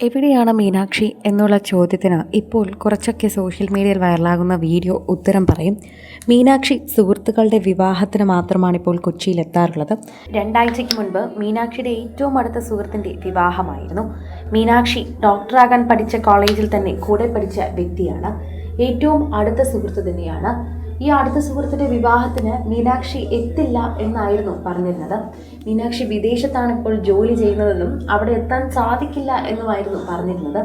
എവിടെയാണ് മീനാക്ഷി എന്നുള്ള ചോദ്യത്തിന് ഇപ്പോൾ കുറച്ചൊക്കെ സോഷ്യൽ മീഡിയയിൽ വൈറലാകുന്ന വീഡിയോ ഉത്തരം പറയും. മീനാക്ഷി സുഹൃത്തുക്കളുടെ വിവാഹത്തിന് മാത്രമാണ് ഇപ്പോൾ കൊച്ചിയിൽ എത്താറുള്ളത്. രണ്ടാഴ്ചയ്ക്ക് മുൻപ് മീനാക്ഷിയുടെ ഏറ്റവും അടുത്ത സുഹൃത്തിന്റെ വിവാഹമായിരുന്നു. മീനാക്ഷി ഡോക്ടറാകാൻ പഠിച്ച കോളേജിൽ തന്നെ കൂടെ പഠിച്ച വ്യക്തിയാണ്. ഏറ്റവും അടുത്ത സുഹൃത്ത് തന്നെയാണ്. ഈ അടുത്ത സുഹൃത്തിന്റെ വിവാഹത്തിന് മീനാക്ഷി എത്തില്ല എന്നായിരുന്നു പറഞ്ഞിരുന്നത്. മീനാക്ഷി വിദേശത്താണ് ഇപ്പോൾ ജോലി ചെയ്യുന്നതെന്നും അവിടെ എത്താൻ സാധിക്കില്ല എന്നുമായിരുന്നു പറഞ്ഞിരുന്നത്.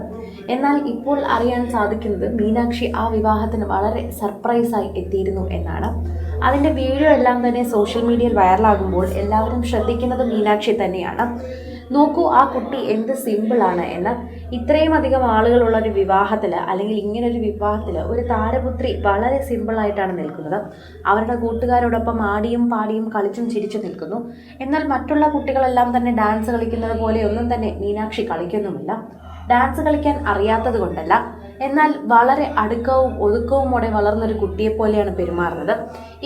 എന്നാൽ ഇപ്പോൾ അറിയാൻ സാധിക്കുന്നത് മീനാക്ഷി ആ വിവാഹത്തിന് വളരെ സർപ്രൈസായി എത്തിയിരുന്നു എന്നാണ്. അതിന്റെ വീഡിയോ എല്ലാം തന്നെ സോഷ്യൽ മീഡിയയിൽ വൈറലാകുമ്പോൾ എല്ലാവരും ശ്രദ്ധിക്കുന്നത് മീനാക്ഷി തന്നെയാണ്. നോക്കൂ ആ കുട്ടി എന്ത് സിമ്പിളാണ് എന്ന്. ഇത്രയും അധികം ആളുകളുള്ള ഒരു വിവാഹത്തിൽ അല്ലെങ്കിൽ ഇങ്ങനെ ഒരു വിവാഹത്തിൽ ഒരു താരപുത്രി വളരെ സിമ്പിളായിട്ടാണ് നിൽക്കുന്നത്. അവരുടെ കൂട്ടുകാരോടൊപ്പം ആടിയും പാടിയും കളിച്ചും ചിരിച്ചു നിൽക്കുന്നു. എന്നാൽ മറ്റുള്ള കുട്ടികളെല്ലാം തന്നെ ഡാൻസ് കളിക്കുന്നത് പോലെ ഒന്നും തന്നെ മീനാക്ഷി കളിക്കുന്നുമില്ല. ഡാൻസ് കളിക്കാൻ അറിയാത്തത് കൊണ്ടല്ല. എന്നാൽ വളരെ അടുക്കവും ഒതുക്കവുമോടെ വളർന്നൊരു കുട്ടിയെ പോലെയാണ് പെരുമാറുന്നത്.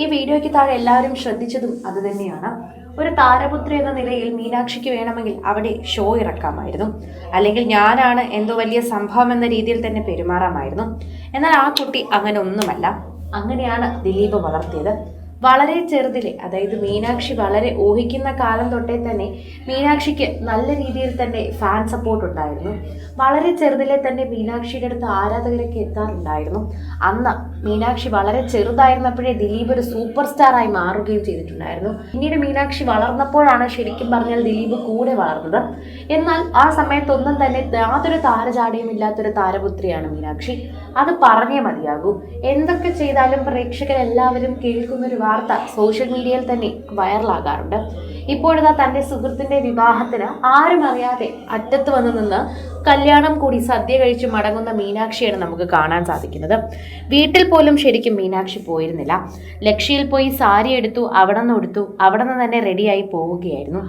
ഈ വീഡിയോയ്ക്ക് താഴെ എല്ലാവരും ശ്രദ്ധിച്ചതും അതുതന്നെയാണ് ഒരു താരപുത്രി എന്ന നിലയിൽ മീനാക്ഷിക്ക് വേണമെങ്കിൽ അവിടെ ഷോ ഇറക്കാമായിരുന്നു. അല്ലെങ്കിൽ ഞാനാണ് എന്തോ വലിയ സംഭവം എന്ന രീതിയിൽ തന്നെ പെരുമാറാമായിരുന്നു. എന്നാൽ ആ കുട്ടി അങ്ങനെ ഒന്നുമല്ല. അങ്ങനെയാണ് ദിലീപ് വളർത്തിയത്. വളരെ ചെറുതിലെ അതായത് മീനാക്ഷി വളരെ ഊഹിക്കുന്ന കാലം തൊട്ടേ തന്നെ മീനാക്ഷിക്ക് നല്ല രീതിയിൽ തന്നെ ഫാൻ സപ്പോർട്ട് ഉണ്ടായിരുന്നു. വളരെ ചെറുതിലെ തന്നെ മീനാക്ഷിയുടെ അടുത്ത് ആരാധകരൊക്കെ എത്താറുണ്ടായിരുന്നു. അന്ന് മീനാക്ഷി വളരെ ചെറുതായിരുന്നപ്പോഴേ ദിലീപ് ഒരു സൂപ്പർ സ്റ്റാറായി മാറുകയും ചെയ്തിട്ടുണ്ടായിരുന്നു. പിന്നീട് മീനാക്ഷി വളർന്നപ്പോഴാണ് ശരിക്കും പറഞ്ഞാൽ ദിലീപ് കൂടെ വളർന്നത്. എന്നാൽ ആ സമയത്തൊന്നും തന്നെ യാതൊരു താരചാടിയും ഇല്ലാത്തൊരു താരപുത്രിയാണ് മീനാക്ഷി. അത് പറഞ്ഞേ മതിയാകൂ. എന്തൊക്കെ ചെയ്താലും പ്രേക്ഷകരെല്ലാവരും കേൾക്കുന്ന ഒരു വാർത്ത സോഷ്യൽ മീഡിയയിൽ തന്നെ വൈറലാകാറുണ്ട്. ഇപ്പോഴിതാ തന്റെ സുഹൃത്തിന്റെ വിവാഹത്തിന് ആരും അറിയാതെ അറ്റത്ത് വന്ന് നിന്ന് കല്യാണം കൂടി സദ്യ കഴിച്ച് മടങ്ങുന്ന മീനാക്ഷിയാണ് നമുക്ക് കാണാൻ സാധിക്കുന്നത്. വീട്ടിൽ പോലും ശരിക്കും മീനാക്ഷി പോയിരുന്നില്ല. ലക്ഷ്യയിൽ പോയി സാരി എടുത്തു അവിടെ നിന്ന് എടുത്തു അവിടെ നിന്ന് തന്നെ റെഡിയായി പോവുകയായിരുന്നു.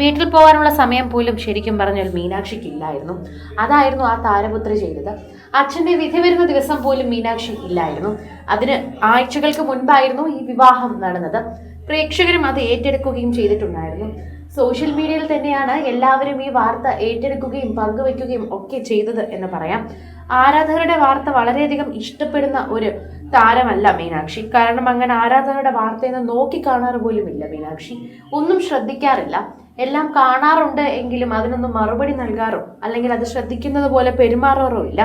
വീട്ടിൽ പോകാനുള്ള സമയം പോലും ശരിക്കും പറഞ്ഞാൽ മീനാക്ഷിക്കില്ലായിരുന്നു. അതായിരുന്നു ആ താരപുത്രി ചെയ്തത്. അച്ഛന്റെ വിധി വരുന്ന ദിവസം പോലും മീനാക്ഷി ഇല്ലായിരുന്നു. അതിന് ആഴ്ചകൾക്ക് മുൻപായിരുന്നു ഈ വിവാഹം നടന്നത്. പ്രേക്ഷകരും അത് ഏറ്റെടുക്കുകയും ചെയ്തിട്ടുണ്ടായിരുന്നു. സോഷ്യൽ മീഡിയയിൽ തന്നെയാണ് എല്ലാവരും ഈ വാർത്ത ഏറ്റെടുക്കുകയും പങ്കുവെക്കുകയും ഒക്കെ ചെയ്തത് എന്ന് പറയാം. ആരാധകരുടെ വാർത്ത വളരെയധികം ഇഷ്ടപ്പെടുന്ന ഒരു താരമല്ല മീനാക്ഷി. കാരണം അങ്ങനെ ആരാധകരുടെ വാർത്തയൊന്നും നോക്കിക്കാണാറ് പോലുമില്ല മീനാക്ഷി. ഒന്നും ശ്രദ്ധിക്കാറില്ല. എല്ലാം കാണാറുണ്ട് എങ്കിലും അതിനൊന്നും മറുപടി നൽകാറോ അല്ലെങ്കിൽ അത് ശ്രദ്ധിക്കുന്നത് പോലെ പെരുമാറാറോ ഇല്ല.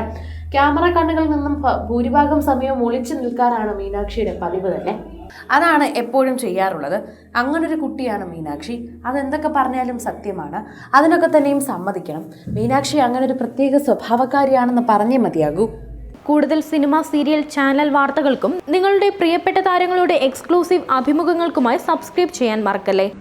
ക്യാമറ കണ്ണുകളിൽ നിന്നും ഭൂരിഭാഗം സമയവും ഒളിച്ചു നിൽക്കാറാണ് മീനാക്ഷിയുടെ പതിവ് തന്നെ. അതാണ് എപ്പോഴും ചെയ്യാറുള്ളത്. അങ്ങനൊരു കുട്ടിയാണ് മീനാക്ഷി. അതെന്തൊക്കെ പറഞ്ഞാലും സത്യമാണ്. അതിനൊക്കെ തന്നെയും സമ്മതിക്കണം. മീനാക്ഷി അങ്ങനെ ഒരു പ്രത്യേക സ്വഭാവക്കാരിയാണെന്ന് പറഞ്ഞേ മതിയാകൂ. കൂടുതൽ സിനിമ സീരിയൽ ചാനൽ വാർത്തകൾക്കും നിങ്ങളുടെ പ്രിയപ്പെട്ട താരങ്ങളുടെ എക്സ്ക്ലൂസീവ് അഭിമുഖങ്ങൾക്കുമായി സബ്സ്ക്രൈബ് ചെയ്യാൻ മറക്കല്ലേ?